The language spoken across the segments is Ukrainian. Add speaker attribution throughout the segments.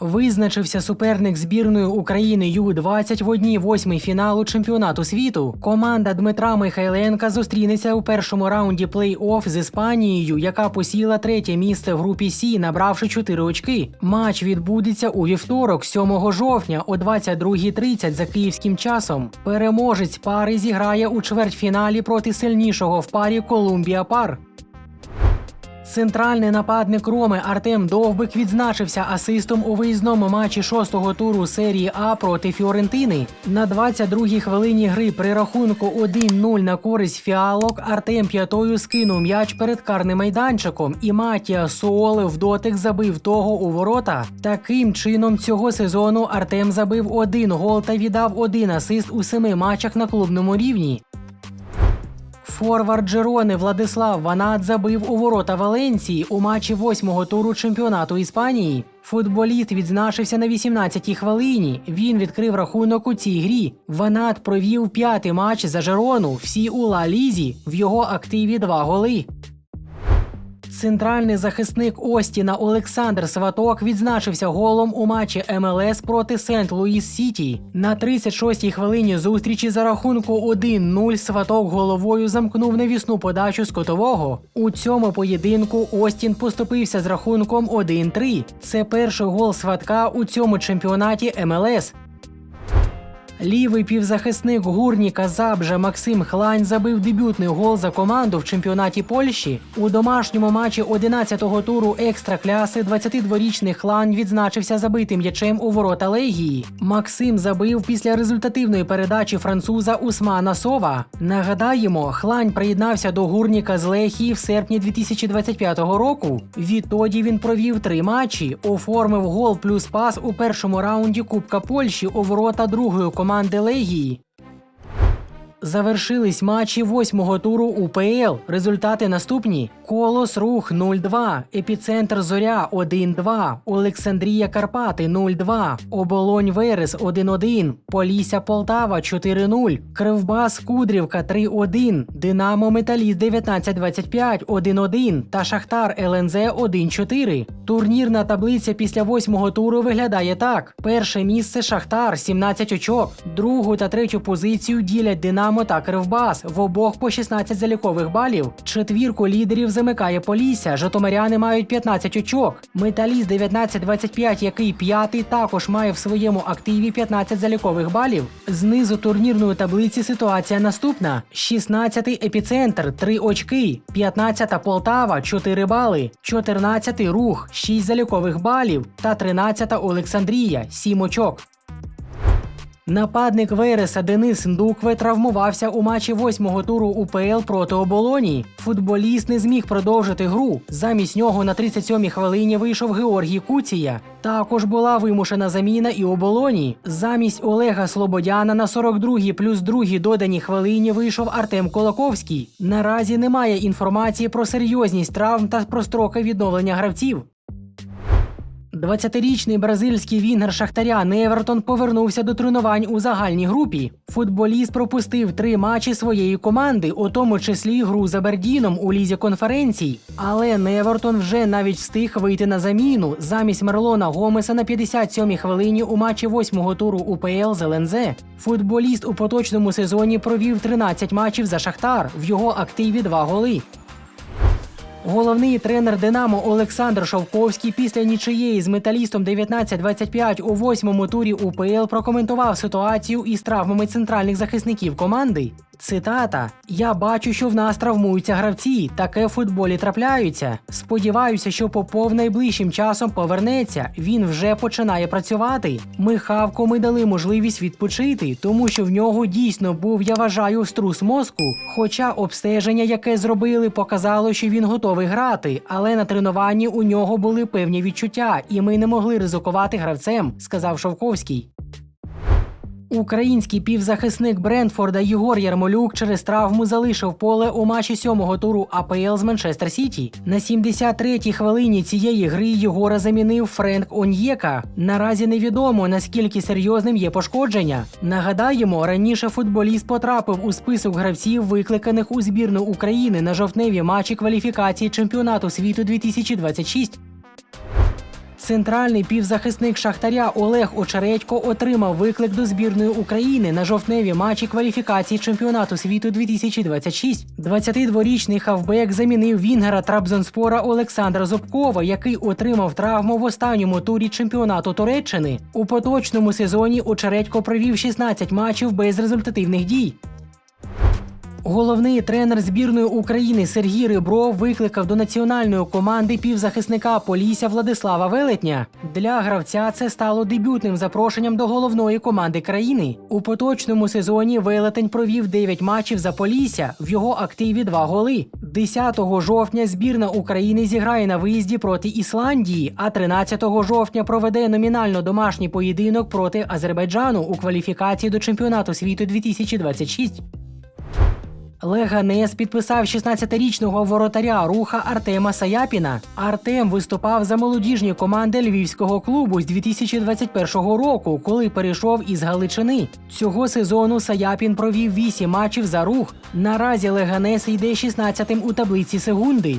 Speaker 1: Визначився суперник збірної України Ю-20 в одній восьмій фіналу чемпіонату світу. Команда Дмитра Михайленка зустрінеться у першому раунді плей-офф з Іспанією, яка посіла третє місце в групі Сі, набравши 4 очки. Матч відбудеться у вівторок, 7 жовтня о 22.30 за київським часом. Переможець пари зіграє у чвертьфіналі проти сильнішого в парі Колумбія Пар. Центральний нападник Роми Артем Довбик відзначився асистом у виїзному матчі шостого туру серії А проти Фіорентини. На 22-й хвилині гри при рахунку 1-0 на користь фіалок Артем п'ятою скинув м'яч перед карним майданчиком, і Матія Суоле в дотик забив того у ворота. Таким чином цього сезону Артем забив один гол та віддав один асист у семи матчах на клубному рівні. Форвард Джерони Владислав Ванат забив у ворота Валенції у матчі восьмого туру чемпіонату Іспанії. Футболіст відзначився на 18-й хвилині. Він відкрив рахунок у цій грі. Ванат провів п'ятий матч за Жерону. Всі у Ла Лізі. В його активі два голи. Центральний захисник Остіна Олександр Сваток відзначився голом у матчі МЛС проти Сент-Луїс Сіті. На 36-й хвилині зустрічі за рахунку 1-0 Сваток головою замкнув невісну подачу з котового. У цьому поєдинку Остін поступився з рахунком 1-3. Це перший гол Сватка у цьому чемпіонаті МЛС. Лівий півзахисник гурніка Забжа Максим Хлань забив дебютний гол за команду в чемпіонаті Польщі. У домашньому матчі 11-го туру екстра-кляси 22-річний Хлань відзначився забитим м'ячем у ворота Легії. Максим забив після результативної передачі француза Усмана Сова. Нагадаємо, Хлань приєднався до гурніка з Лехії в серпні 2025 року. Відтоді він провів три матчі, оформив гол плюс пас у першому раунді Кубка Польщі у ворота другої команди Легії. Завершились матчі восьмого туру УПЛ. Результати наступні: Колос Рух 0-2, Епіцентр Зоря 1-2, Олександрія Карпати 0-2, Оболонь Верес 1-1, Полісся Полтава 4-0, Кривбас Кудрівка 3-1, Динамо Металіст 19-25 1-1 та Шахтар ЛНЗ 1-4. Турнірна таблиця після восьмого туру виглядає так: перше місце Шахтар 17 очок, другу та третю позицію ділять Динамо та Кривбас в обох по 16 залікових балів. Четвірку лідерів замикає Полісся. Житомиряни мають 15 очок. Металіст 19-25, який п'ятий, також має в своєму активі 15 залікових балів. Знизу турнірної таблиці ситуація наступна: 16-й епіцентр 3 очки, 15-та Полтава 4 бали, 14-й рух 6 залікових балів та 13-та Олександрія 7 очок. Нападник Вереса Денис Ndukwe травмувався у матчі восьмого туру УПЛ проти оболоні. Футболіст не зміг продовжити гру. Замість нього на 37-й хвилині вийшов Георгій Куція. Також була вимушена заміна і оболоні. Замість Олега Слободяна на 42-й плюс 2 доданій хвилині вийшов Артем Колаковський. Наразі немає інформації про серйозність травм та про строки відновлення гравців. 20-річний бразильський вінгер Шахтаря Невертон повернувся до тренувань у загальній групі. Футболіст пропустив три матчі своєї команди, у тому числі гру за Бердіном у лізі конференцій. Але Невертон вже навіть встиг вийти на заміну замість Мерлона Гомеса на 57-й хвилині у матчі восьмого туру УПЛ з. Футболіст у поточному сезоні провів 13 матчів за Шахтар. В його активі два голи. Головний тренер Динамо Олександр Шовковський після нічиєї з металістом 19-25 у восьмому турі УПЛ прокоментував ситуацію із травмами центральних захисників команди. Цитата: Я бачу, що в нас травмуються гравці. Таке в футболі трапляються. Сподіваюся, що Попов найближчим часом повернеться. Він вже починає працювати. Михавко ми дали можливість відпочити, тому що в нього дійсно був, я вважаю, струс мозку. Хоча обстеження, яке зробили, показало, що він готовий грати, але на тренуванні у нього були певні відчуття, і ми не могли ризикувати гравцем, сказав Шовковський. Український півзахисник Брентфорда Єгор Ярмолюк через травму залишив поле у матчі сьомого туру АПЛ з Манчестер Сіті. На 73-й хвилині цієї гри Єгора замінив Френк Оньєка. Наразі невідомо наскільки серйозним є пошкодження. Нагадаємо, раніше футболіст потрапив у список гравців, викликаних у збірну України на жовтневі матчі кваліфікації чемпіонату світу 2026. Центральний півзахисник Шахтаря Олег Очередько отримав виклик до збірної України на жовтневі матчі кваліфікації чемпіонату світу 2026. 22-річний хавбек замінив вінгера Трабзонспора Олександра Зубкова, який отримав травму в останньому турі чемпіонату Туреччини. У поточному сезоні Очередько провів 16 матчів без результативних дій. Головний тренер збірної України Сергій Рибров викликав до національної команди півзахисника Полісся Владислава Велетня. Для гравця це стало дебютним запрошенням до головної команди країни. У поточному сезоні Велетень провів 9 матчів за Полісся. В його активі 2 голи. 10 жовтня збірна України зіграє на виїзді проти Ісландії, а 13 жовтня проведе номінально домашній поєдинок проти Азербайджану у кваліфікації до чемпіонату світу 2026. Леганес підписав 16-річного воротаря руха Артема Саяпіна. Артем виступав за молодіжні команди львівського клубу з 2021 року, коли перейшов із Галичини. Цього сезону Саяпін провів 8 матчів за рух. Наразі Леганес йде 16-тим у таблиці секунди.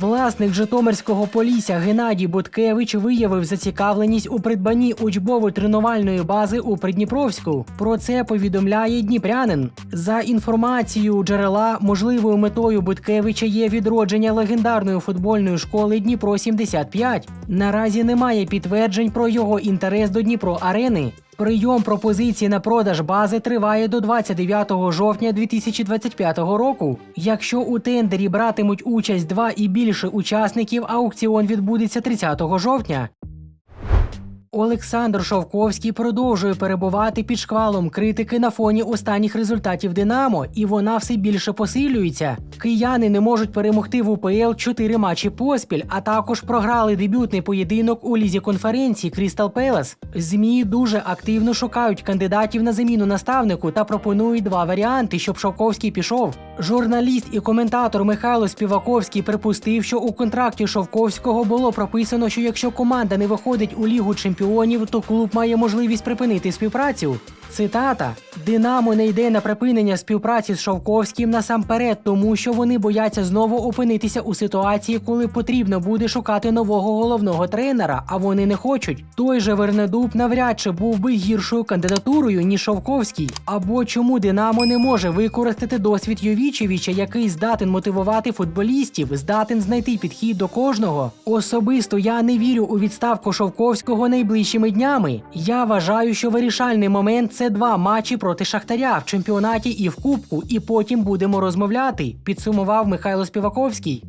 Speaker 1: Власник Житомирського полісся Геннадій Буткевич виявив зацікавленість у придбанні учбово-тренувальної бази у Придніпровську. Про це повідомляє Дніпрянин. За інформацією джерела, можливою метою Буткевича є відродження легендарної футбольної школи Дніпро 75 Наразі немає підтверджень про його інтерес до Дніпро Арени. Прийом пропозицій на продаж бази триває до 29 жовтня 2025 року. Якщо у тендері братимуть участь два і більше учасників, аукціон відбудеться 30 жовтня. Олександр Шовковський продовжує перебувати під шквалом критики на фоні останніх результатів Динамо, і вона все більше посилюється. Кияни не можуть перемогти в УПЛ чотири матчі поспіль, а також програли дебютний поєдинок у лізі конференції Крістал Пелес. Змі дуже активно шукають кандидатів на заміну наставнику та пропонують два варіанти, щоб Шовковський пішов. Журналіст і коментатор Михайло Співаковський припустив, що у контракті Шовковського було прописано, що якщо команда не виходить у лігу чемпіонів, то клуб має можливість припинити співпрацю. Цитата: Динамо не йде на припинення співпраці з Шовковським насамперед, тому що вони бояться знову опинитися у ситуації, коли потрібно буде шукати нового головного тренера, а вони не хочуть. Той же Вернедуб навряд чи був би гіршою кандидатурою ніж Шовковський. Або чому Динамо не може використати досвід Йовічевича, який здатен мотивувати футболістів, здатен знайти підхід до кожного. Особисто я не вірю у відставку Шовковського найближчими днями. Я вважаю, що вирішальний момент це два матчі проти Шахтаря в чемпіонаті і в Кубку, і потім будемо розмовляти. Підсумував Михайло Співаковський.